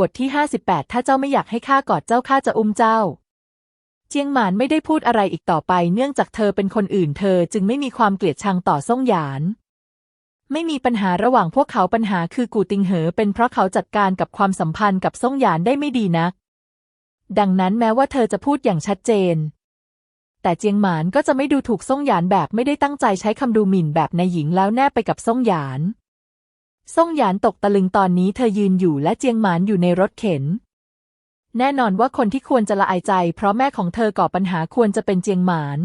บทที่ 58 ถ้าเจ้าไม่อยากให้ข้ากอดเจ้าข้าจะอุ้มเจ้า เจียงหมานไม่ได้พูดอะไรอีกต่อไป เนื่องจากเธอเป็นคนอื่นเธอจึงไม่มีความเกลียดชังต่อซ่งหยาน ไม่มีปัญหาระหว่างพวกเขาปัญหาคือกูติงเหอ เป็นเพราะเขาจัดการกับความสัมพันธ์กับซ่งหยานได้ไม่ดีนัก ดังนั้นแม้ว่าเธอจะพูดอย่างชัดเจน แต่เจียงหมานก็จะไม่ดูถูกซ่งหยานแบบไม่ได้ตั้งใจใช้คำดูหมิ่นแบบนายหญิงแล้วแนบไปกับซ่งหยาน ซ่งหยานตกตะลึงตอนนี้เธอยืนอยู่และเจียงหมานอยู่ในรถเข็น แน่นอนว่าคนที่ควรจะละอายใจ เพราะแม่ของเธอก่อปัญหาควรจะเป็นเจียงหมาน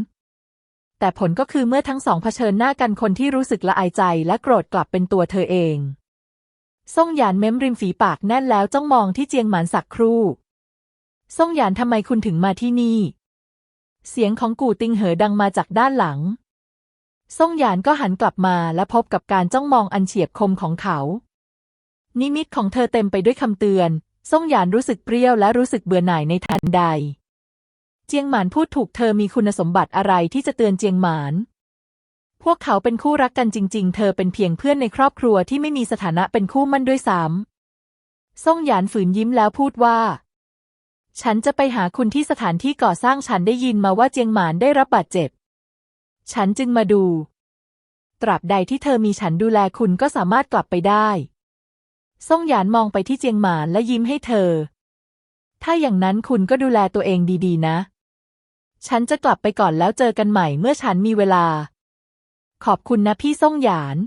แต่ผลก็คือเมื่อทั้งสองเผชิญหน้ากันคนที่รู้สึกละอายใจและโกรธกลับเป็นตัวเธอเองซ่งหยานเม้มริมฝีปากแน่นแล้วจ้องมองที่เจียงหมานสักครู่ซ่งหยานทำไมคุณถึงมาที่นี่ เสียงของกู่ติงเหอดังมาจากด้านหลัง ซ่งหยานก็หันกลับมาและพบกับการจ้องมองอันเฉียบคมของเขา นิมิตของเธอเต็มไปด้วยคำเตือน ซ่งหยานรู้สึกเปรี้ยวและรู้สึกเบื่อหน่ายในทันใด เจียงหมานพูดถูกเธอมีคุณสมบัติอะไรที่จะเตือนเจียงหมาน พวกเขาเป็นคู่รักกันจริง ๆ เธอเป็นเพียงเพื่อนในครอบครัวที่ไม่มีสถานะเป็นคู่มั่นด้วยซ้ำซ่งหยานฝืนยิ้มแล้วพูดว่า ฉันจะไปหาคุณที่สถานที่ก่อสร้างฉันได้ยินมาว่าเจียงหมานได้รับบาดเจ็บ ฉันจึงมาดู ตราบใดที่เธอมีฉันดูแลคุณก็สามารถกลับไปได้ซ่งหยานมองไปที่เจียงหมานและยิ้มให้เธอ ถ้าอย่างนั้นคุณก็ดูแลตัวเองดีๆ นะ ฉันจะกลับไปก่อนแล้วเจอกันใหม่เมื่อฉันมีเวลา ขอบคุณนะพี่ซ่งหยาน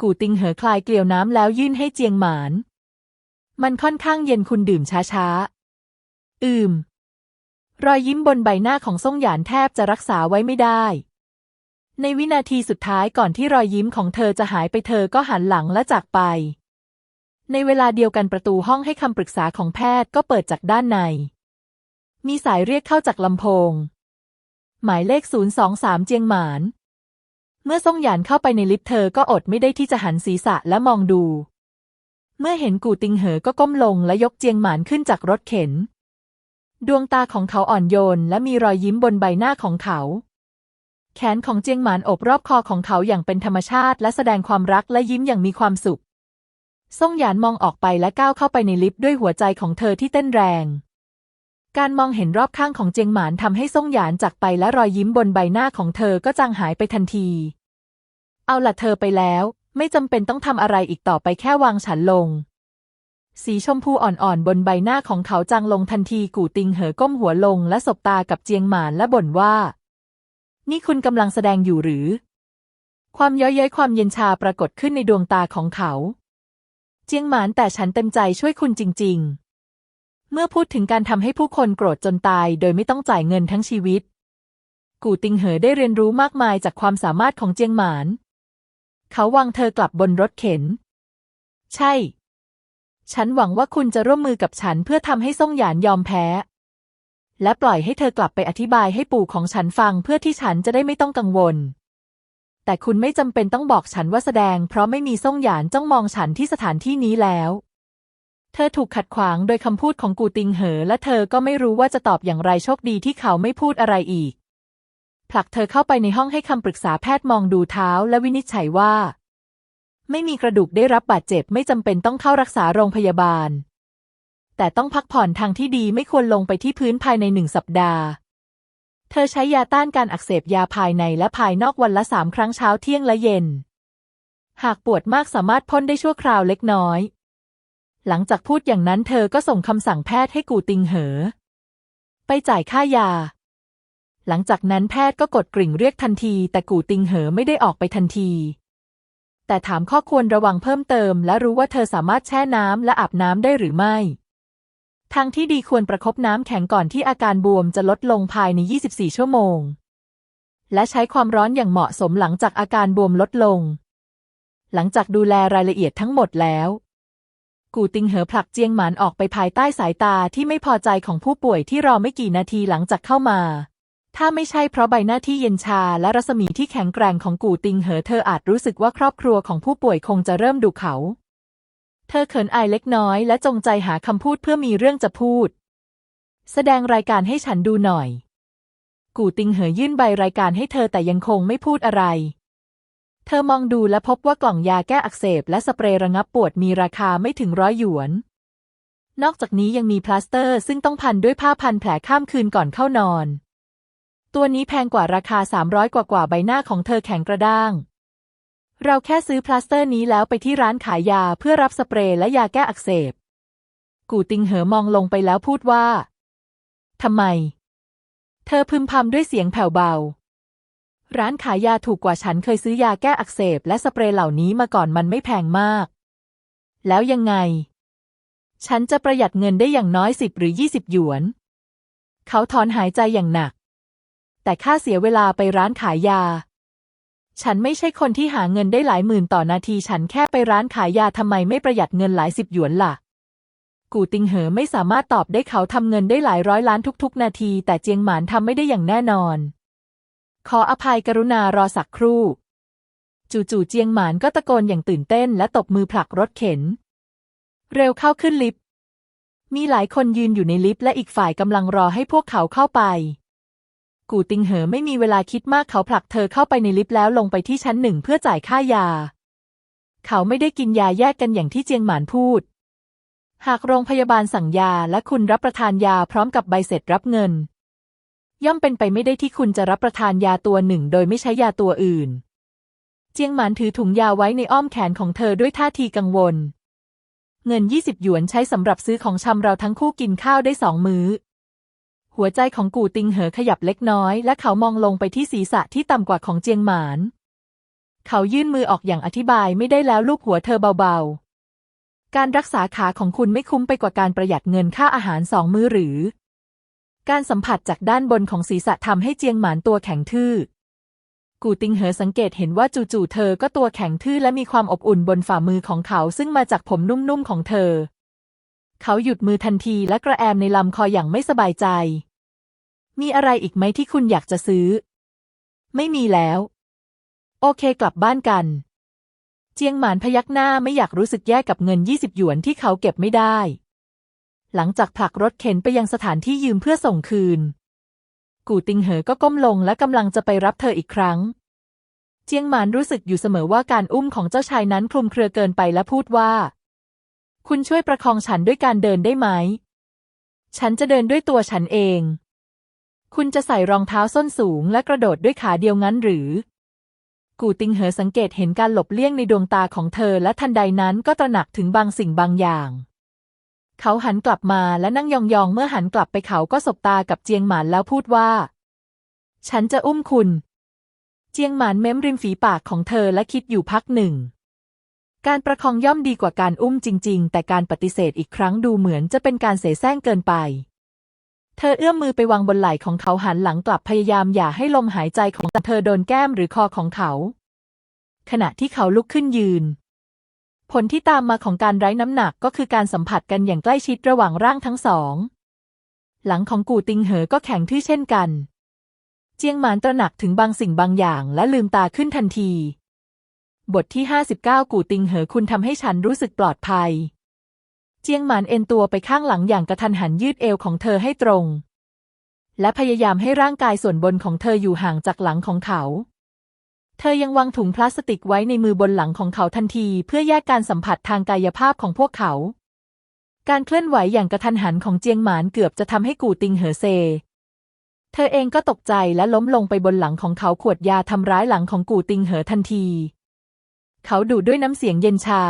กูติงเหอคลายเกลียวน้ำแล้วยื่นให้เจียงหมาน มันค่อนข้างเย็นคุณดื่มช้าๆ อืม รอยยิ้มบนใบหน้าของซ่งหยานแทบจะรักษาไว้ไม่ได้ ในวินาทีสุดท้ายก่อนที่รอยยิ้มของเธอจะหายไปเธอก็หันหลังและจากไป ในเวลาเดียวกันประตูห้องให้คำปรึกษาของแพทย์ก็เปิดจากด้านใน มีสายเรียกเข้าจากลำโพง หมายเลข 023 เจียงหมาน เมื่อซ่งหยานเข้าไปในลิฟต์เธอก็อดไม่ได้ที่จะหันศีรษะและมองดู เมื่อเห็นกูติงเหอก็ก้มลงและยกเจียงหมานขึ้นจากรถเข็น ดวงตาของเขาอ่อนโยนและมีรอยยิ้มบนใบหน้าของเขา แขนของเจียงหมานอบรอบคอของเขาอย่างเป็นธรรมชาติ และแสดงความรักและยิ้มอย่างมีความสุขซ่งหยานมองออกไปและก้าวเข้าไปในลิฟต์ด้วยหัวใจของเธอที่เต้นแรง การมองเห็นรอบข้างของเจียงหมานทำให้ซ่งหยานจากไปและรอยยิ้มบนใบหน้าของเธอก็จางหายไปทันที เอาล่ะเธอไปแล้ว ไม่จำเป็นต้องทำอะไรอีกต่อไปแค่วางฉันลง สีชมพูอ่อนๆบนใบหน้าของเขาจางลงทันทีกู่ติงเหอก้มหัวลงและสบตากับเจียงหมานและบ่นว่า นี่คุณกำลังแสดงอยู่หรือ ความย้อยเย้ยความเย็นชาปรากฏขึ้นในดวงตาของเขา เจียงหมานแต่ฉันเต็มใจช่วยคุณจริง ๆ เมื่อพูดถึงการทำให้ผู้คนโกรธจนตาย โดยไม่ต้องจ่ายเงินทั้งชีวิต กู่ติงเหอได้เรียนรู้มากมายจากความสามารถของเจียงหมาน เขาวางเธอกลับบนรถเข็น ใช่ ฉันหวังว่าคุณจะร่วมมือกับฉันเพื่อทำให้ซ่งหยานยอมแพ้ และปล่อยให้เธอกลับไปอธิบายให้ปู่ของฉันฟังเพื่อที่ฉันจะได้ไม่ต้องกังวล แต่คุณไม่จำเป็นต้องบอกฉันว่าแสดง เพราะไม่มีซ่งหยานจ้องมองฉันที่สถานที่นี้แล้ว เธอถูกขัดขวางโดยคำพูดของกูติงเหอ และเธอก็ไม่รู้ว่าจะตอบอย่างไรโชคดีที่เขาไม่พูดอะไรอีก ผลักเธอเข้าไปในห้องให้คำปรึกษาแพทย์มองดูเท้าและวินิจฉัยว่า ไม่มีกระดูกได้รับบาดเจ็บไม่จำเป็นต้องเข้ารักษาโรงพยาบาล แต่ต้องพักผ่อนทางที่ดีไม่ควรลงไปที่พื้นภายในหนึ่งสัปดาห์ เธอใช้ยาต้านการอักเสบยาภายในและภายนอกวันละสามครั้งเช้าเที่ยงและเย็น หากปวดมากสามารถพ่นได้ชั่วคราวเล็กน้อย หลังจากพูดอย่างนั้นเธอก็ส่งคำสั่งแพทย์ให้กูติงเหอ ไปจ่ายค่ายา หลังจากนั้นแพทย์ก็กดกริ่งเรียกทันที แต่กูติงเหอไม่ได้ออกไปทันทีแต่ถามข้อควรระวังเพิ่มเติม และรู้ว่าเธอสามารถแช่น้ำและอาบน้ำได้หรือไม่ ทางที่ดีควรประคบน้ำแข็งก่อนที่อาการบวมจะลดลงภายใน 24 ชั่วโมง และใช้ความร้อนอย่างเหมาะสมหลังจากอาการบวมลดลง หลังจากดูแลรายละเอียดทั้งหมดแล้ว กูติงเหอผลักเจียงหมานออกไปภายใต้สายตาที่ไม่พอใจของผู้ป่วยที่รอไม่กี่นาทีหลังจากเข้ามา ถ้าไม่ใช่เพราะใบหน้าที่เย็นชาและรัศมีที่แข็งแกร่งของกูติงเหอเธออาจรู้สึกว่าครอบครัวของผู้ป่วยคงจะเริ่มดุเขา เธอเขินอายเล็กน้อยและจงใจหาคำพูดเพื่อมีเรื่องจะพูด แสดงรายการให้ฉันดูหน่อย กูติงเหอยื่นใบรายการให้เธอแต่ยังคงไม่พูดอะไร เธอมองดูและพบว่ากล่องยาแก้อักเสบและสเปรย์ระงับปวดมีราคาไม่ถึงร้อยหยวน นอกจากนี้ยังมีพลาสเตอร์ซึ่งต้องพันด้วยผ้าพันแผลข้ามคืนก่อนเข้านอน ตัวนี้แพงกว่าราคา 300 กว่ากว่าใบหน้าของเธอแข็งกระด้าง เราแค่ซื้อพลาสเตอร์นี้แล้วไปที่ร้านขายยาเพื่อรับสเปรย์และยาแก้อักเสบ กูติงเหอมองลงไปแล้วพูดว่า ทำไม เธอพึมพำด้วยเสียงแผ่วเบา ร้านขายยาถูกกว่าฉันเคยซื้อยาแก้อักเสบและสเปรย์เหล่านี้มาก่อนมันไม่แพงมาก แล้วยังไง ฉันจะประหยัดเงินได้อย่างน้อยสิบหรือยี่สิบหยวน เขาถอนหายใจอย่างหนัก แต่ค่าเสียเวลาไปร้านขายยา ฉันไม่ใช่คนที่หาเงินได้หลายหมื่นต่อนาทีฉันแค่ไปร้านขายยาทำไมไม่ประหยัดเงินหลายสิบหยวนล่ะ กูติงเหอไม่สามารถตอบได้เขาทำเงินได้หลายร้อยล้านทุกๆ นาที แต่เจียงหมานทำไม่ได้อย่างแน่นอน ขออภัยกรุณารอสักครู่ จู่ๆเจียงหมานก็ตะโกนอย่างตื่นเต้น และตบมือผลักรถเข็น เร็วเข้าขึ้นลิฟต์มีหลายคนยืนอยู่ในลิฟต์และอีกฝ่ายกำลังรอให้พวกเขาเข้าไป กูติงเหอไม่มีเวลาคิดมากเขาผลักเธอเข้าไปในลิฟต์แล้วลงไปที่ชั้นหนึ่งเพื่อจ่ายค่ายา เขาไม่ได้กินยาแยกกันอย่างที่เจียงหมานพูด หากโรงพยาบาลสั่งยาและคุณรับประทานยาพร้อมกับใบเสร็จรับเงิน ย่อมเป็นไปไม่ได้ที่คุณจะรับประทานยาตัวหนึ่งโดยไม่ใช้ยาตัวอื่น เจียงหมานถือถุงยาไว้ในอ้อมแขนของเธอด้วยท่าทีกังวล เงิน20หยวนใช้สำหรับซื้อของชำเราทั้งคู่กินข้าวได้สองมื้อ หัวใจของกูติงเหอขยับเล็กน้อย และเขามองลงไปที่ศีรษะที่ต่ำกว่าของเจียงหมาน เขายื่นมือออกอย่างอธิบายไม่ได้แล้วลูกหัวเธอเบาๆ การรักษาขาของคุณไม่คุ้มไปกว่าการประหยัดเงินค่าอาหารสองมื้อหรือ การสัมผัสจากด้านบนของศีรษะทำให้เจียงหมานตัวแข็งทื่อ กูติงเหอสังเกตเห็นว่าจู่ๆเธอก็ตัวแข็งทื่อและมีความอบอุ่นบนฝ่ามือของเขาซึ่งมาจากผมนุ่มๆของเธอ เขาหยุดมือทันทีและกระแอมในลำคออย่างไม่สบายใจ มีอะไรอีกไหมที่คุณอยากจะซื้อ ไม่มีแล้ว โอเคกลับบ้านกัน เจียงหมานพยักหน้าไม่อยากรู้สึกแย่กับเงิน20หยวนที่เขาเก็บไม่ได้ หลังจากผลักรถเข็นไปยังสถานที่ยืมเพื่อส่งคืน กูติงเหอก็ก้มลงและกำลังจะไปรับเธออีกครั้งเจียงหมานรู้สึกอยู่เสมอว่าการอุ้มของเจ้าชายนั้นคลุมเครือเกินไปและพูดว่า คุณช่วยประคองฉันด้วยการเดินได้ไหม ฉันจะเดินด้วยตัวฉันเอง คุณจะใส่รองเท้าส้นสูงและกระโดดด้วยขาเดียวงั้นหรือ กูติงเหอสังเกตเห็นการหลบเลี่ยงในดวงตาของเธอและทันใดนั้นก็ตระหนักถึงบางสิ่งบางอย่าง เขาหันกลับมาและนั่งยองๆ เมื่อหันกลับไปเขาก็สบตากับเจียงหมานแล้วพูดว่า ฉันจะอุ้มคุณ เจียงหมานเม้มริมฝีปากของเธอและคิดอยู่พักหนึ่ง การประคองย่อมดีกว่าการอุ้มจริง ๆ แต่การปฏิเสธอีกครั้งดูเหมือนจะเป็นการเสแสร้งเกินไป เธอเอื้อมมือไปวางบนไหล่ของเขาหันหลังกลับพยายามอย่าให้ลมหายใจของเธอโดนแก้มหรือคอของเขา ขณะที่เขาลุกขึ้นยืน ผลที่ตามมาของการไร้น้ำหนักก็คือการสัมผัสกันอย่างใกล้ชิดระหว่างร่างทั้งสอง หลังของกูติงเหอก็แข็งทื่อเช่นกัน เจียงหมานตระหนักถึงบางสิ่งบางอย่างและลืมตาขึ้นทันที บทที่ 59 กูติงเหอคุณทำให้ฉันรู้สึกปลอดภัย เจียงหมานเอ็นตัวไปข้างหลังอย่างกระทันหันยืดเอวของเธอให้ตรง และพยายามให้ร่างกายส่วนบนของเธออยู่ห่างจากหลังของเขา เธอยังวางถุงพลาสติกไว้ในมือบนหลังของเขาทันทีเพื่อแยกการสัมผัสทางกายภาพของพวกเขา การเคลื่อนไหวอย่างกระทันหันของเจียงหมานเกือบจะทำให้กูติงเหอเซ เธอเองก็ตกใจและล้มลงไปบนหลังของเขาขวดยาทำร้ายหลังของกูติงเหอทันที เขาดูด้วยน้ำเสียงเย็นชา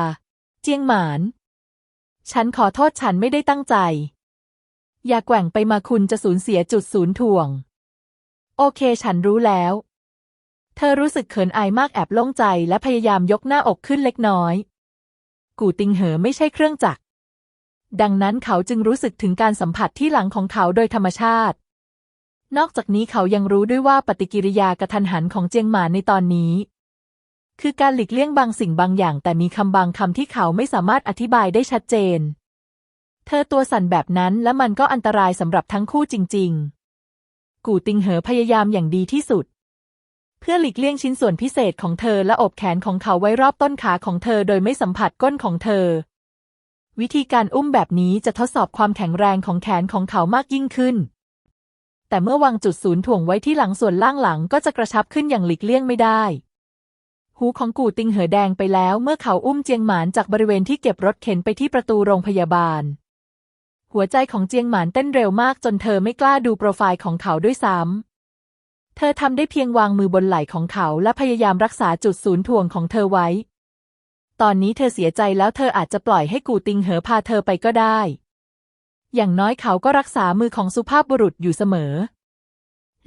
เจียงหมาน ฉันขอโทษฉันไม่ได้ตั้งใจ อย่าแกว่งไปมาคุณจะสูญเสียจุดศูนย์ถ่วง โอเคฉันรู้แล้ว เธอรู้สึกเขินอายมากแอบโล่งใจและพยายามยกหน้าอกขึ้นเล็กน้อย กูติงเหอไม่ใช่เครื่องจักร ดังนั้นเขาจึงรู้สึกถึงการสัมผัสที่หลังของเขาโดยธรรมชาติ นอกจากนี้เขายังรู้ด้วยว่าปฏิกิริยากระทันหันของเจียงหมานในตอนนี้ คือการหลีกเลี่ยงบางสิ่งบางอย่าง แต่มีคำบางคำที่เขาไม่สามารถอธิบายได้ชัดเจน เธอตัวสั่นแบบนั้นและมันก็อันตรายสำหรับทั้งคู่จริง ๆ กูติงเหอพยายามอย่างดีที่สุด เพื่อหลีกเลี่ยงชิ้นส่วนพิเศษของเธอและอบแขนของเขาไว้รอบต้นขาของเธอโดยไม่สัมผัสก้นของเธอ วิธีการอุ้มแบบนี้จะทดสอบความแข็งแรงของแขนของเขามากยิ่งขึ้นแต่เมื่อวางจุดศูนย์ถ่วงไว้ที่หลังส่วนล่างหลังก็จะกระชับขึ้นอย่างหลีกเลี่ยงไม่ได้ หูของกูติงเหอแดงไปแล้วเมื่อเขาอุ้มเจียงหมานจากบริเวณที่เก็บรถเข็นไปที่ประตูโรงพยาบาล หัวใจของเจียงหมานเต้นเร็วมากจนเธอไม่กล้าดูโปรไฟล์ของเขาด้วยซ้ำ เธอทำได้เพียงวางมือบนไหล่ของเขาและพยายามรักษาจุดศูนย์ถ่วงของเธอไว้ ตอนนี้เธอเสียใจแล้วเธออาจจะปล่อยให้กูติงเหอพาเธอไปก็ได้ อย่างน้อยเขาก็รักษามือของสุภาพบุรุษอยู่เสมอ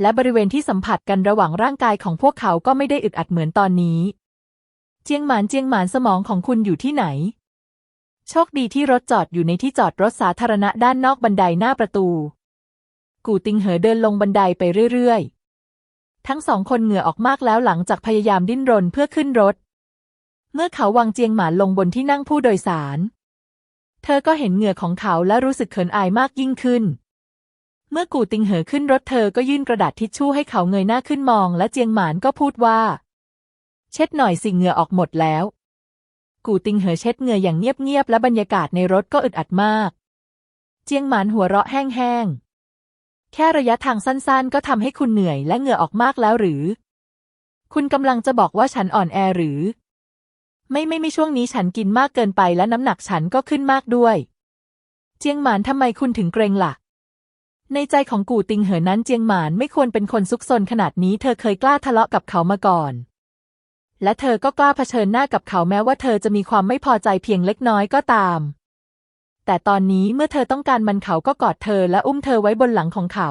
และบริเวณที่สัมผัสกันระหว่างร่างกายของพวกเขาก็ไม่ได้อึดอัดเหมือนตอนนี้ จียงหมานเจียงหมานสมองของคุณอยู่ที่ไหน โชคดีที่รถจอดอยู่ในที่จอดรถสาธารณะด้านนอกบันไดหน้าประตู กูติงเหอเดินลงบันไดไปเรื่อยๆ ทั้งสองคนเหงื่อออกมากแล้วหลังจากพยายามดิ้นรนเพื่อขึ้นรถ เมื่อเขาวางเจียงหมานลงบนที่นั่งผู้โดยสาร เธอก็เห็นเหงื่อของเขาและรู้สึกเขินอายมากยิ่งขึ้น เมื่อกูติงเหอขึ้นรถเธอก็ยื่นกระดาษทิชชู่ให้เขาเงยหน้าขึ้นมอง และเจียงหมานก็พูดว่า เช็ดหน่อยสิเหงื่อออกหมดแล้ว กูติงเหอเช็ดเหงื่ออย่างเงียบๆและบรรยากาศในรถก็อึดอัดมาก เจียงหมานหัวเราะแห้งๆ แค่ระยะทางสั้นๆ ก็ทำให้คุณเหนื่อยและเหงื่อออกมากแล้วหรือ คุณกำลังจะบอกว่าฉันอ่อนแอหรือ ไม่ไม่ไม่ช่วงนี้ฉันกินมากเกินไปและน้ำหนักฉันก็ขึ้นมากด้วย เจียงหมานทำไมคุณถึงเกรงล่ะในใจของกูติงเหอนั้นเจียงหมานไม่ควรเป็นคนซุกซนขนาดนี้ เธอเคยกล้าทะเลาะกับเขามาก่อน และเธอก็กล้าเผชิญหน้ากับเขาแม้ว่าเธอจะมีความไม่พอใจเพียงเล็กน้อยก็ตาม แต่ตอนนี้เมื่อเธอต้องการมันเขาก็กอดเธอและอุ้มเธอไว้บนหลังของเขา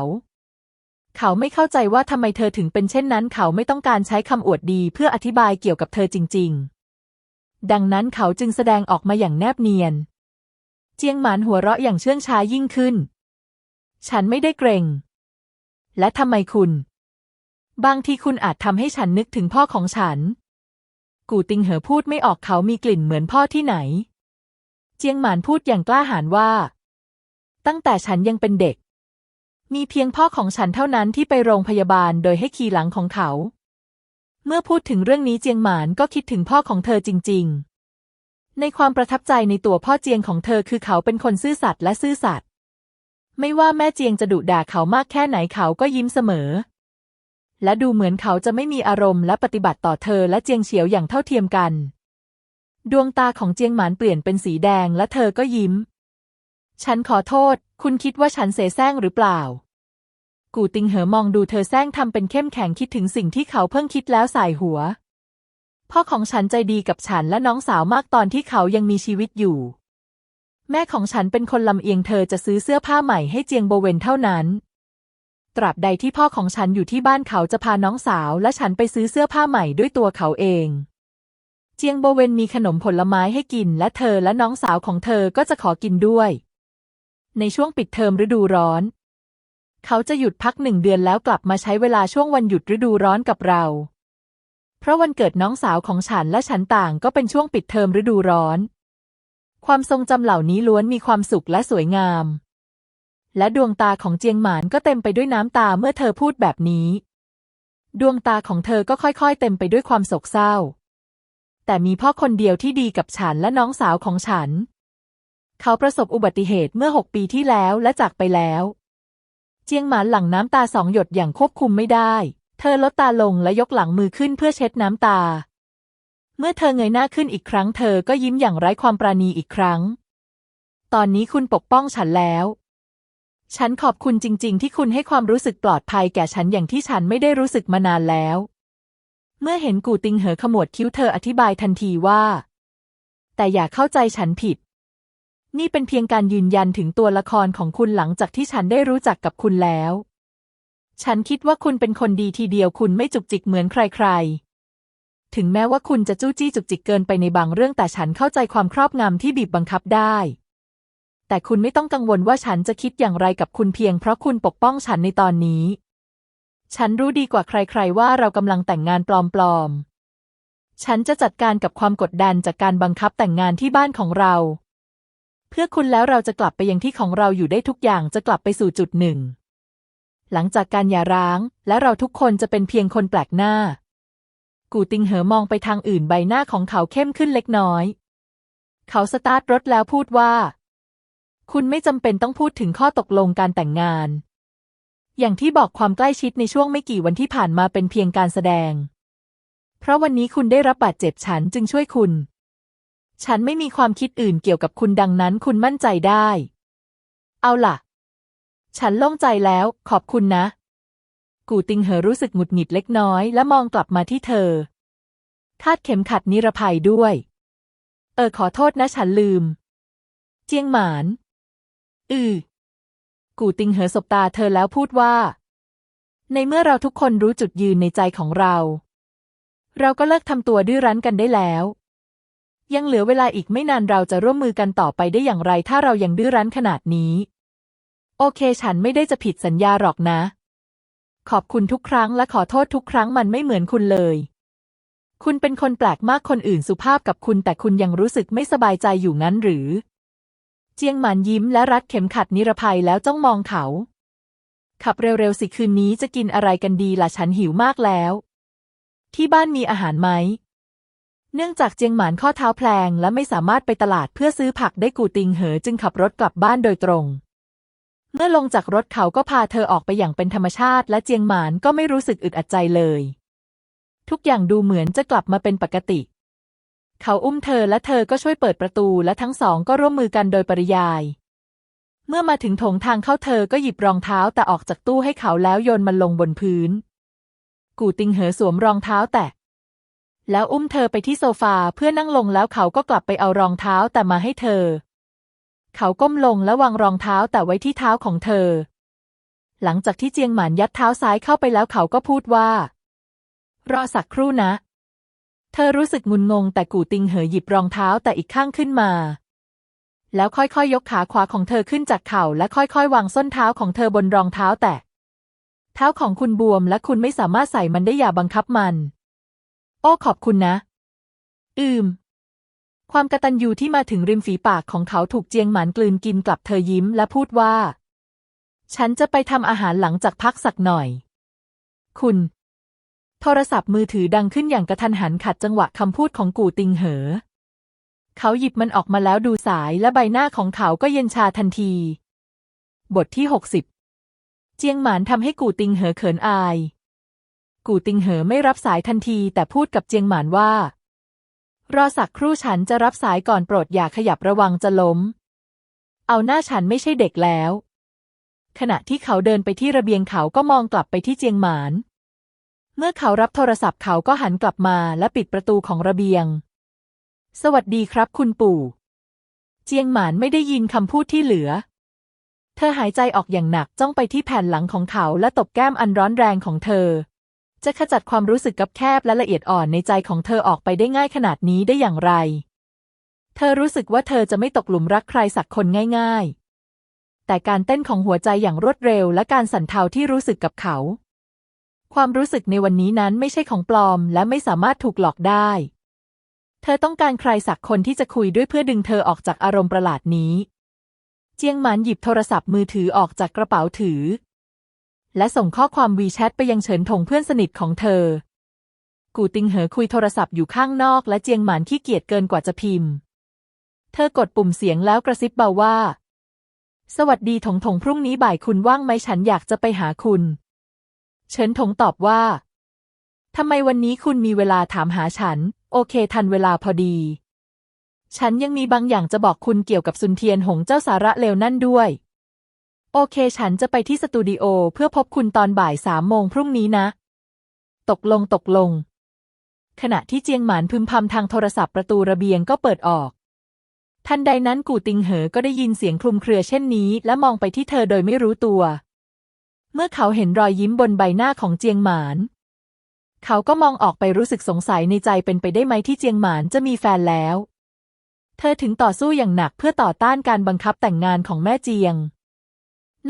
เขาไม่เข้าใจว่าทำไมเธอถึงเป็นเช่นนั้น เขาไม่ต้องการใช้คำอวดดีเพื่ออธิบายเกี่ยวกับเธอจริง ๆ ดังนั้นเขาจึงแสดงออกมาอย่างแนบเนียน เจียงหมานหัวเราะอย่างเชื่องช้ายิ่งขึ้น ฉันไม่ได้เกรง และทำไมคุณ บางทีคุณอาจทำให้ฉันนึกถึงพ่อของฉัน กูติงเหอพูดไม่ออกเขามีกลิ่นเหมือนพ่อที่ไหน เจียงหมานพูดอย่างกล้าหาญว่า ตั้งแต่ฉันยังเป็นเด็ก มีเพียงพ่อของฉันเท่านั้นที่ไปโรงพยาบาลโดยให้ขี่หลังของเขา เมื่อพูดถึงเรื่องนี้เจียงหมานก็คิดถึงพ่อของเธอจริง ๆ ในความประทับใจในตัวพ่อเจียงของเธอคือเขาเป็นคนซื่อสัตย์และซื่อสัตย์ไม่ว่าแม่เจียงจะดุด่าเขามากแค่ไหนเขาก็ยิ้มเสมอ และดูเหมือนเขาจะไม่มีอารมณ์และปฏิบัติต่อเธอและเจียงเฉียวอย่างเท่าเทียมกัน ดวงตาของเจียงหมานเปลี่ยนเป็นสีแดงและเธอก็ยิ้ม ฉันขอโทษ คุณคิดว่าฉันเสแสร้งหรือเปล่า กูติงเหอมองดูเธอแซงทำเป็นเข้มแข็งคิดถึงสิ่งที่เขาเพิ่งคิดแล้วสายหัว พ่อของฉันใจดีกับฉันและน้องสาวมากตอนที่เขายังมีชีวิตอยู่ แม่ของฉันเป็นคนลำเอียงเธอจะซื้อเสื้อผ้าใหม่ให้เจียงโบเวนเท่านั้น ตราบใดที่พ่อของฉันอยู่ที่บ้านเขาจะพาน้องสาวและฉันไปซื้อเสื้อผ้าใหม่ด้วยตัวเขาเอง เจียงโบเวนมีขนมผลไม้ให้กิน และเธอและน้องสาวของเธอก็จะขอกินด้วย ในช่วงปิดเทอมฤดูร้อน เขาจะหยุดพักหนึ่งเดือนแล้วกลับมาใช้เวลาช่วงวันหยุดฤดูร้อนกับเรา เพราะวันเกิดน้องสาวของฉันและฉันต่างก็เป็นช่วงปิดเทอมฤดูร้อน ความทรงจำเหล่านี้ล้วนมีความสุขและสวยงาม และดวงตาของเจียงหมานก็เต็มไปด้วยน้ำตาเมื่อเธอพูดแบบนี้ ดวงตาของเธอก็ค่อยๆ เต็มไปด้วยความโศกเศร้า แต่มีพ่อคนเดียวที่ดีกับฉันและน้องสาวของฉัน เขาประสบอุบัติเหตุเมื่อหกปีที่แล้วและจากไปแล้ว เจียงหมานหลั่งน้ำตาสองหยดอย่างควบคุมไม่ได้ เธอลดตาลงและยกหลังมือขึ้นเพื่อเช็ดน้ำตา เมื่อเธอเงยหน้าขึ้นอีกครั้งเธอก็ยิ้มอย่างไร้ความปราณีอีกครั้ง ตอนนี้คุณปกป้องฉันแล้ว ฉันขอบคุณจริง ๆ ที่คุณให้ความรู้สึกปลอดภัยแก่ฉันอย่างที่ฉันไม่ได้รู้สึกมานานแล้ว เมื่อเห็นกูติงเหอขมวดคิ้วเธออธิบายทันทีว่า แต่อย่าเข้าใจฉันผิด นี่เป็นเพียงการยืนยันถึงตัวละครของคุณหลังจากที่ฉันได้รู้จักกับคุณแล้ว ฉันคิดว่าคุณเป็นคนดีทีเดียวคุณไม่จุกจิกเหมือนใคร ๆ ถึงแม้ว่าคุณจะจู้จี้จุกจิกเกินไปในบางเรื่องแต่ฉันเข้าใจความครอบงำที่บีบบังคับได้ แต่คุณไม่ต้องกังวลว่าฉันจะคิดอย่างไรกับคุณเพียงเพราะคุณปกป้องฉันในตอนนี้ ฉันรู้ดีกว่าใครๆว่าเรากำลังแต่งงานปลอมๆ ฉันจะจัดการกับความกดดันจากการบังคับแต่งงานที่บ้านของเรา เพื่อคุณแล้วเราจะกลับไปยังที่ของเราอยู่ได้ทุกอย่างจะกลับไปสู่จุดหนึ่ง หลังจากการหย่าร้าง และเราทุกคนจะเป็นเพียงคนแปลกหน้า กูติงเหอมองไปทางอื่นใบหน้าของเขาเข้มขึ้นเล็กน้อย เขาสตาร์ทรถแล้วพูดว่า คุณไม่จำเป็นต้องพูดถึงข้อตกลงการแต่งงาน อย่างที่บอกความใกล้ชิดในช่วงไม่กี่วันที่ผ่านมาเป็นเพียงการแสดง เพราะวันนี้คุณได้รับบาดเจ็บฉันจึงช่วยคุณ ฉันไม่มีความคิดอื่นเกี่ยวกับคุณดังนั้นคุณมั่นใจได้ เอาล่ะ ฉันโล่งใจแล้ว ขอบคุณนะ กูติงเหอรู้สึกหงุดหงิดเล็กน้อย และมองกลับมาที่เธอคาดเข็มขัดนิรภัยด้วย เออขอโทษนะฉันลืม เจียงหมาน อือ กูติงเหอสบตาเธอแล้วพูดว่า ในเมื่อเราทุกคนรู้จุดยืนในใจของเรา เราก็เลิกทำตัวดื้อรั้นกันได้แล้ว ยังเหลือเวลาอีกไม่นานเราจะร่วมมือกันต่อไปได้อย่างไร ถ้าเรายังดื้อรั้นขนาดนี้ โอเค ฉันไม่ได้จะผิดสัญญาหรอกนะ ขอบคุณทุกครั้งและขอโทษทุกครั้งมันไม่เหมือนคุณเลยคุณเป็นคนแปลกมากคนอื่นสุภาพกับคุณแต่คุณยังรู้สึกไม่สบายใจอยู่งั้นหรือ เจียงหมันยิ้มและรัดเข็มขัดนิรภัยแล้วจ้องมองเขา ขับเร็วๆสิคืนนี้จะกินอะไรกันดีล่ะฉันหิวมากแล้ว ที่บ้านมีอาหารไหม เนื่องจากเจียงหมานข้อเท้าแพลงและไม่สามารถไปตลาดเพื่อซื้อผักได้กูติงเหอจึงขับรถกลับบ้านโดยตรง เมื่อลงจากรถเขาก็พาเธอออกไปอย่างเป็นธรรมชาติ และเจียงหมานก็ไม่รู้สึกอึดอัดใจเลย ทุกอย่างดูเหมือนจะกลับมาเป็นปกติ เขาอุ้มเธอและเธอก็ช่วยเปิดประตูและทั้งสองก็ร่วมมือกันโดยปริยาย เมื่อมาถึงโถงทางเข้าเธอก็หยิบรองเท้าแต่ออกจากตู้ให้เขาแล้วโยนมันลงบนพื้น กูติงเหอสวมรองเท้าแตะ แล้วอุ้มเธอไปที่โซฟาเพื่อนั่งลงแล้วเขาก็กลับไปเอารองเท้าแต่มาให้เธอ เขาก้มลงและวางรองเท้าแต่ไว้ที่เท้าของเธอ หลังจากที่เจียงหมานยัดเท้าซ้ายเข้าไปแล้วเขาก็พูดว่า รอสักครู่นะ ธอรู้สึกงุนงงแต่กูติงเหอหยิบรองเท้าแต่อีกข้างขึ้นมา แล้วค่อยๆยยกขาขวาของเธอขึ้นจากเข่าและค่อยๆ วางส้นเท้าของเธอบนรองเท้าแตะ เท้าของคุณบวมและคุณไม่สามารถใส่มันได้อย่าบังคับมัน โอ้ขอบคุณนะ อืม ความกระตันยูที่มาถึงริมฝีปากของเขาถูกเจียงหมานกลืนกินกลับเธอยิ้มและพูดว่า ฉันจะไปทำอาหารหลังจากพักสักหน่อย คุณ โทรศัพท์มือถือดังขึ้นอย่างกระทันหันขัดจังหวะคำพูดของกูติงเหอ เขาหยิบมันออกมาแล้วดูสายและใบหน้าของเขาก็เย็นชาทันที บทที่หกสิบเจียงหมานทำให้กูติงเหอเขินอาย กูติงเหอไม่รับสายทันทีแต่พูดกับเจียงหมานว่า รอสักครู่ฉันจะรับสายก่อนโปรดอย่าขยับระวังจะล้ม เอาหน้าฉันไม่ใช่เด็กแล้ว ขณะที่เขาเดินไปที่ระเบียงเขาก็มองกลับไปที่เจียงหมาน เมื่อเขารับโทรศัพท์เขาก็หันกลับมาและปิดประตูของระเบียง สวัสดีครับคุณปู่ เจียงหมานไม่ได้ยินคำพูดที่เหลือ เธอหายใจออกอย่างหนักจ้องไปที่แผ่นหลังของเขาและตบแก้มอันร้อนแรงของเธอ จะขจัดความรู้สึกกับแคบและละเอียดอ่อนในใจของเธอออกไปได้ง่ายขนาดนี้ได้อย่างไร เธอรู้สึกว่าเธอจะไม่ตกหลุมรักใครสักคนง่าย ๆ แต่การเต้นของหัวใจอย่างรวดเร็วและการสั่นเทาที่รู้สึกกับเขา ความรู้สึกในวันนี้นั้นไม่ใช่ของปลอม และไม่สามารถถูกหลอกได้ เธอต้องการใครสักคนที่จะคุยด้วยเพื่อดึงเธอออกจากอารมณ์ประหลาดนี้ เจียงหมานหยิบโทรศัพท์มือถือออกจากกระเป๋าถือ และส่งข้อความวีแชทไปยังเฉินถงเพื่อนสนิทของเธอ กูติงเหอคุยโทรศัพท์อยู่ข้างนอก และเจียงหมานขี้เกียจเกินกว่าจะพิมพ์ เธอกดปุ่มเสียงแล้วกระซิบเบาว่า สวัสดีถงถงพรุ่งนี้บ่ายคุณว่างไหมฉันอยากจะไปหาคุณ เฉินถงตอบว่าทำไมวันนี้คุณมีเวลาถามหาฉัน โอเคทันเวลาพอดี ฉันยังมีบางอย่างจะบอกคุณเกี่ยวกับซุนเทียนหงเจ้าสาระเลวนั่นด้วย โอเคฉันจะไปที่สตูดิโอเพื่อพบคุณตอนบ่ายสามโมงพรุ่งนี้นะ ตกลงตกลง ขณะที่เจียงหมานพึมพำทางโทรศัพท์ประตูระเบียงก็เปิดออกทันใดนั้นกูติงเหอก็ได้ยินเสียงคลุมเครือเช่นนี้ และมองไปที่เธอโดยไม่รู้ตัว เมื่อเขาเห็นรอยยิ้มบนใบหน้าของเจียงหมาน เขาก็มองออกไปรู้สึกสงสัยในใจเป็นไปได้ไหมที่เจียงหมานจะมีแฟนแล้ว เธอถึงต่อสู้อย่างหนักเพื่อต่อต้านการบังคับแต่งงานของแม่เจียง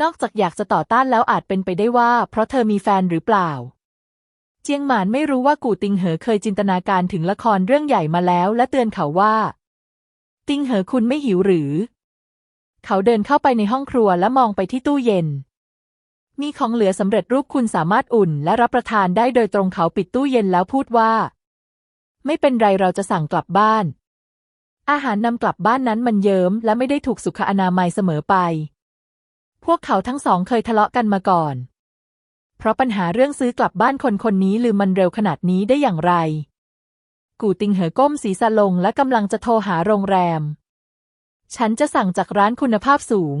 นอกจากอยากจะต่อต้านแล้วอาจเป็นไปได้ว่า เพราะเธอมีแฟนหรือเปล่า เจียงหมานไม่รู้ว่ากูติงเหอเคยจินตนาการถึงละครเรื่องใหญ่มาแล้ว และเตือนเขาว่า ติงเหอคุณไม่หิวหรือ เขาเดินเข้าไปในห้องครัวและมองไปที่ตู้เย็น มีของเหลือสำเร็จรูปคุณสามารถอุ่นและรับประทานได้โดยตรงเขาปิดตู้เย็นแล้วพูดว่า ไม่เป็นไรเราจะสั่งกลับบ้าน อาหารนำกลับบ้านนั้นมันเยิ้มและไม่ได้ถูกสุขอนามัยเสมอไป พวกเขาทั้งสองเคยทะเลาะกันมาก่อน เพราะปัญหาเรื่องซื้อกลับบ้านคนคนนี้ลืมมันเร็วขนาดนี้ได้อย่างไร กูติงเหอก้มศีรษะลงและกำลังจะโทรหาโรงแรม ฉันจะสั่งจากร้านคุณภาพสูง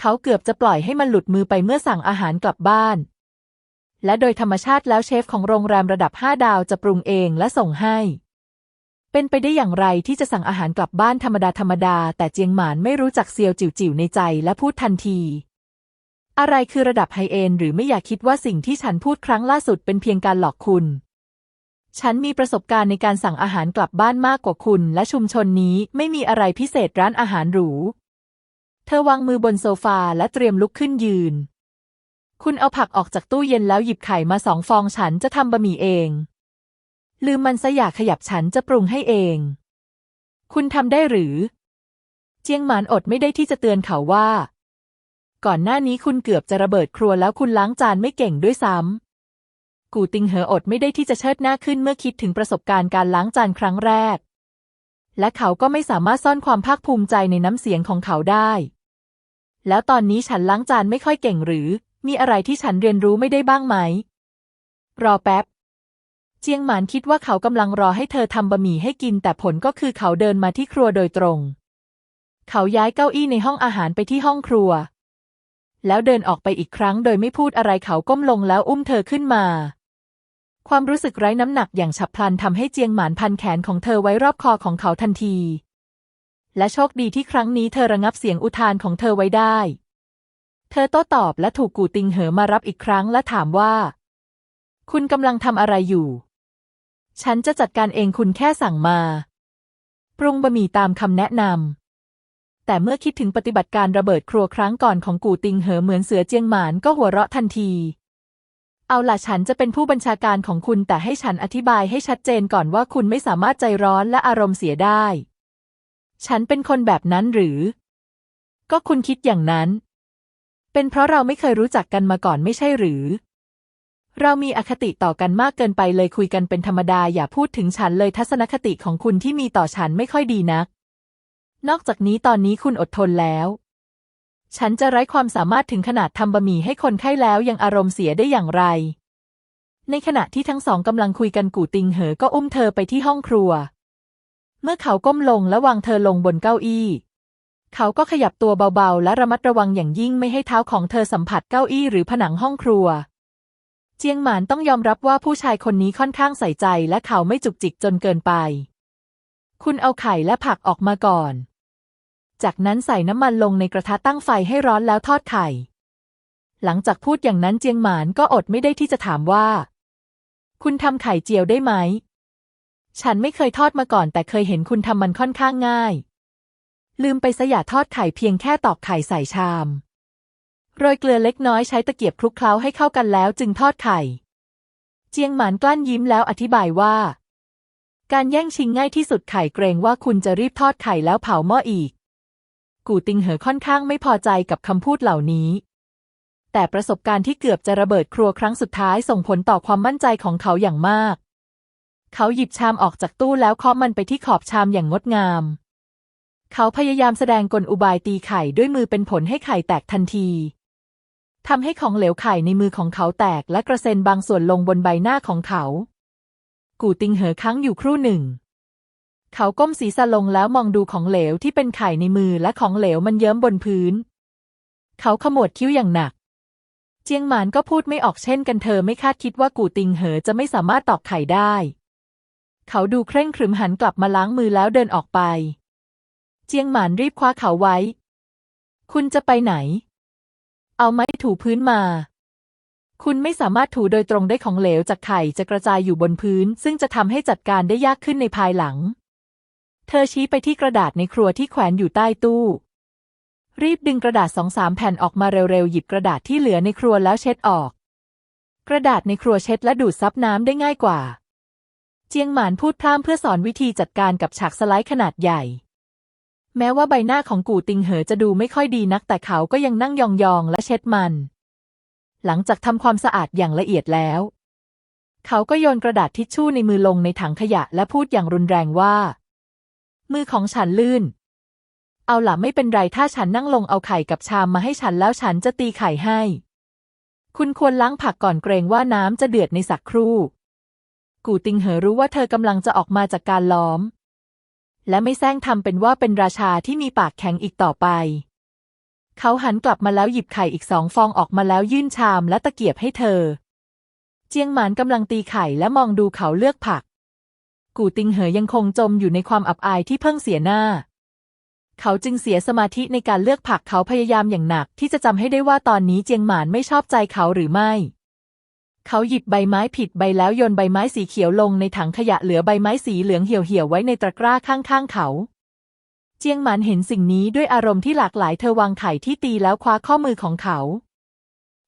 เขาเกือบจะปล่อยให้มันหลุดมือไปเมื่อสั่งอาหารกลับบ้าน และโดยธรรมชาติแล้วเชฟของโรงแรมระดับห้าดาวจะปรุงเองและส่งให้ เป็นไปได้อย่างไรที่จะสั่งอาหารกลับบ้านธรรมดาธรรมดา แต่เจียงหมานไม่รู้จักเซียวจิ๋วจิ๋วในใจและพูดทันทีอะไรคือระดับไฮเอนหรือไม่อยากคิดว่าสิ่งที่ฉันพูดครั้งล่าสุดเป็นเพียงการหลอกคุณ ฉันมีประสบการณ์ในการสั่งอาหารกลับบ้านมากกว่าคุณ และชุมชนนี้ไม่มีอะไรพิเศษร้านอาหารหรู เธอวางมือบนโซฟาและเตรียมลุกขึ้นยืน คุณเอาผักออกจากตู้เย็นแล้วหยิบไข่มาสองฟองฉันจะทำบะหมี่เอง ลืมมันซะอยากขยับฉันจะปรุงให้เอง คุณทำได้หรือ เจียงหมานอดไม่ได้ที่จะเตือนเขาว่า ก่อนหน้านี้คุณเกือบจะระเบิดครัวแล้วคุณล้างจานไม่เก่งด้วยซ้ำกูติงเหออดไม่ได้ที่จะเชิดหน้าขึ้นเมื่อคิดถึงประสบการณ์การล้างจานครั้งแรกและเขาก็ไม่สามารถซ่อนความภาคภูมิใจในน้ำเสียงของเขาได้ แล้วตอนนี้ฉันล้างจานไม่ค่อยเก่งหรือ มีอะไรที่ฉันเรียนรู้ไม่ได้บ้างไหม รอแป๊บ เจียงหมานคิดว่าเขากำลังรอให้เธอทำบะหมี่ให้กิน แต่ผลก็คือเขาเดินมาที่ครัวโดยตรง เขาย้ายเก้าอี้ในห้องอาหารไปที่ห้องครัว แล้วเดินออกไปอีกครั้งโดยไม่พูดอะไรเขาก้มลงแล้วอุ้มเธอขึ้นมาความรู้สึกไร้น้ำหนักอย่างฉับพลันทำให้เจียงหมานพันแขนของเธอไว้รอบคอของเขาทันที และโชคดีที่ครั้งนี้เธอระงับเสียงอุทานของเธอไว้ได้ เธอโต้ตอบและถูกกูติงเหอมารับอีกครั้งและถามว่า คุณกำลังทำอะไรอยู่ ฉันจะจัดการเองคุณแค่สั่งมา ปรุงบะหมี่ตามคำแนะนำแต่เมื่อคิดถึงปฏิบัติการระเบิดครัวครั้งก่อนของกูติงเหอเหมือนเสือเจียงหมานก็หัวเราะทันที เอาล่ะฉันจะเป็นผู้บัญชาการของคุณแต่ให้ฉันอธิบายให้ชัดเจนก่อนว่าคุณไม่สามารถใจร้อนและอารมณ์เสียได้ ฉันเป็นคนแบบนั้นหรือ ก็คุณคิดอย่างนั้น เป็นเพราะเราไม่เคยรู้จักกันมาก่อนไม่ใช่หรือ เรามีอคติต่อกันมากเกินไปเลยคุยกันเป็นธรรมดาอย่าพูดถึงฉันเลยทัศนคติของคุณที่มีต่อฉันไม่ค่อยดีนัก นอกจากนี้ตอนนี้คุณอดทนแล้ว ฉันจะไร้ความสามารถถึงขนาดทำบะหมี่ให้คนไข้แล้วยังอารมณ์เสียได้อย่างไร ในขณะที่ทั้งสองกำลังคุยกันกูติงเหอก็อุ้มเธอไปที่ห้องครัว เมื่อเขาก้มลงและวางเธอลงบนเก้าอี้ เขาก็ขยับตัวเบาๆ และระมัดระวังอย่างยิ่งไม่ให้เท้าของเธอสัมผัสเก้าอี้หรือผนังห้องครัว เจียงหมานต้องยอมรับว่าผู้ชายคนนี้ค่อนข้างใส่ใจและเขาไม่จุกจิกจนเกินไป คุณเอาไข่และผักออกมาก่อน จากนั้นใส่น้ำมันลงในกระทะตั้งไฟให้ร้อนแล้วทอดไข่ หลังจากพูดอย่างนั้นเจียงหมานก็อดไม่ได้ที่จะถามว่า คุณทำไข่เจียวได้ไหม ฉันไม่เคยทอดมาก่อน แต่เคยเห็นคุณทำมันค่อนข้างง่าย ลืมไปสยาทอดไข่เพียงแค่ตอกไข่ใส่ชาม โรยเกลือเล็กน้อยใช้ตะเกียบคลุกเคล้าให้เข้ากันแล้วจึงทอดไข่ เจียงหมานกลั้นยิ้มแล้วอธิบายว่า การแย่งชิงง่ายที่สุดไข่เกรงว่าคุณจะรีบทอดไข่แล้วเผาหม้ออีก กูติงเหอค่อนข้างไม่พอใจกับคำพูดเหล่านี้แต่ประสบการณ์ที่เกือบจะระเบิดครัวครั้งสุดท้ายส่งผลต่อความมั่นใจของเขาอย่างมาก เขาหยิบชามออกจากตู้แล้วเคาะมันไปที่ขอบชามอย่างงดงาม เขาพยายามแสดงกลอุบายตีไข่ด้วยมือเป็นผลให้ไข่แตกทันทีทำให้ของเหลวไข่ในมือของเขาแตกและกระเซ็นบางส่วนลงบนใบหน้าของเขา กูติงเหอค้างอยู่ครู่หนึ่ง เขาก้มศีรษะลงแล้วมองดูของเหลวที่เป็นไข่ในมือและของเหลวมันเยิ้มบนพื้น เขาขมวดคิ้วอย่างหนัก เจียงหมานก็พูดไม่ออกเช่นกันเธอไม่คาดคิดว่ากูติงเหอจะไม่สามารถตอกไข่ได้ เขาดูเคร่งครึมหันกลับมาล้างมือแล้วเดินออกไป เจียงหมานรีบคว้าเขาไว้ คุณจะไปไหน เอาไม้ถูพื้นมา คุณไม่สามารถถูโดยตรงได้ของเหลวจากไข่จะกระจายอยู่บนพื้น ซึ่งจะทำให้จัดการได้ยากขึ้นในภายหลัง เธอชี้ไปที่กระดาษในครัวที่แขวนอยู่ใต้ตู้ รีบดึงกระดาษสองสามแผ่นออกมาเร็วๆหยิบกระดาษที่เหลือในครัวแล้วเช็ดออก กระดาษในครัวเช็ดและดูดซับน้ำได้ง่ายกว่า เจียงหมานพูดพร่ำเพื่อสอนวิธีจัดการกับฉากสไลด์ขนาดใหญ่ แม้ว่าใบหน้าของกูติงเหอจะดูไม่ค่อยดีนัก แต่เขาก็ยังนั่งยองๆและเช็ดมัน หลังจากทำความสะอาดอย่างละเอียดแล้ว เขาก็โยนกระดาษทิชชู่ในมือลงในถังขยะและพูดอย่างรุนแรงว่า มือของฉันลื่น เอาล่ะไม่เป็นไรถ้าฉันนั่งลงเอาไข่กับชามมาให้ฉันแล้วฉันจะตีไข่ให้ คุณควรล้างผักก่อนเกรงว่าน้ำจะเดือดในสักครู่ กูติงเหอรู้ว่าเธอกำลังจะออกมาจากการล้อม และไม่แซงทำเป็นว่าเป็นราชาที่มีปากแข็งอีกต่อไป เขาหันกลับมาแล้วหยิบไข่อีกสองฟองออกมาแล้วยื่นชามและตะเกียบให้เธอ เจียงหมานกำลังตีไข่และมองดูเขาเลือกผัก กูติงเหอยังคงจมอยู่ในความอับอายที่เพิ่งเสียหน้า เขาจึงเสียสมาธิในการเลือกผักเขาพยายามอย่างหนักที่จะจำให้ได้ว่าตอนนี้เจียงหมานไม่ชอบใจเขาหรือไม่ เขาหยิบใบไม้ผิดใบแล้วโยนใบไม้สีเขียวลงในถังขยะเหลือใบไม้สีเหลืองเหี่ยวๆไว้ในตะกร้าข้างๆเขา เจียงหมานเห็นสิ่งนี้ด้วยอารมณ์ที่หลากหลายเธอวางไข่ที่ตีแล้วคว้าข้อมือของเขา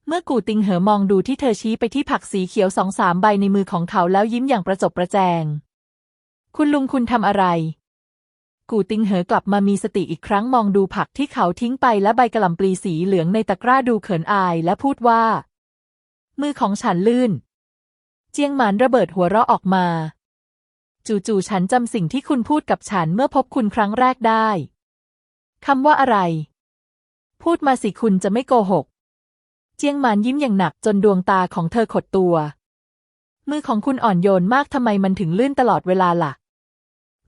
เมื่อกูติงเหอมองดูที่เธอชี้ไปที่ผักสีเขียวสองสามใบในมือของเขาแล้วยิ้มอย่างประจบประแจง คุณลุงคุณทำอะไร กูติงเหอกลับมามีสติอีกครั้งมองดูผักที่เขาทิ้งไปและใบกระหล่ำปลีสีเหลืองในตะกร้าดูเขินอายและพูดว่า มือของฉันลื่น เจียงหมานระเบิดหัวเราะออกมา จู่ๆฉันจำสิ่งที่คุณพูดกับฉันเมื่อพบคุณครั้งแรกได้คำว่าอะไร พูดมาสิคุณจะไม่โกหก เจียงหมานยิ้มอย่างหนักจนดวงตาของเธอขดตัว มือของคุณอ่อนโยนมากทำไมมันถึงลื่นตลอดเวลาล่ะ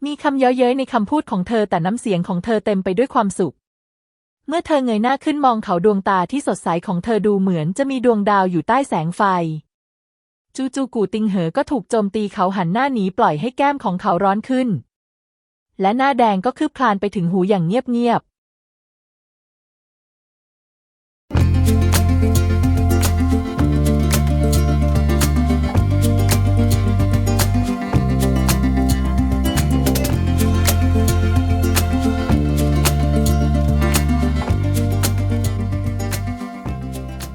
มีคำเย้ยเย้ยในคำพูดของเธอแต่น้ำเสียงของเธอเต็มไปด้วยความสุข เมื่อเธอเงยหน้าขึ้นมองเขาดวงตาที่สดใสของเธอดูเหมือนจะมีดวงดาวอยู่ใต้แสงไฟ จูจูกูติงเหอก็ถูกโจมตีเขาหันหน้าหนีปล่อยให้แก้มของเขาร้อนขึ้น และหน้าแดงก็คืบคลานไปถึงหูอย่างเงียบ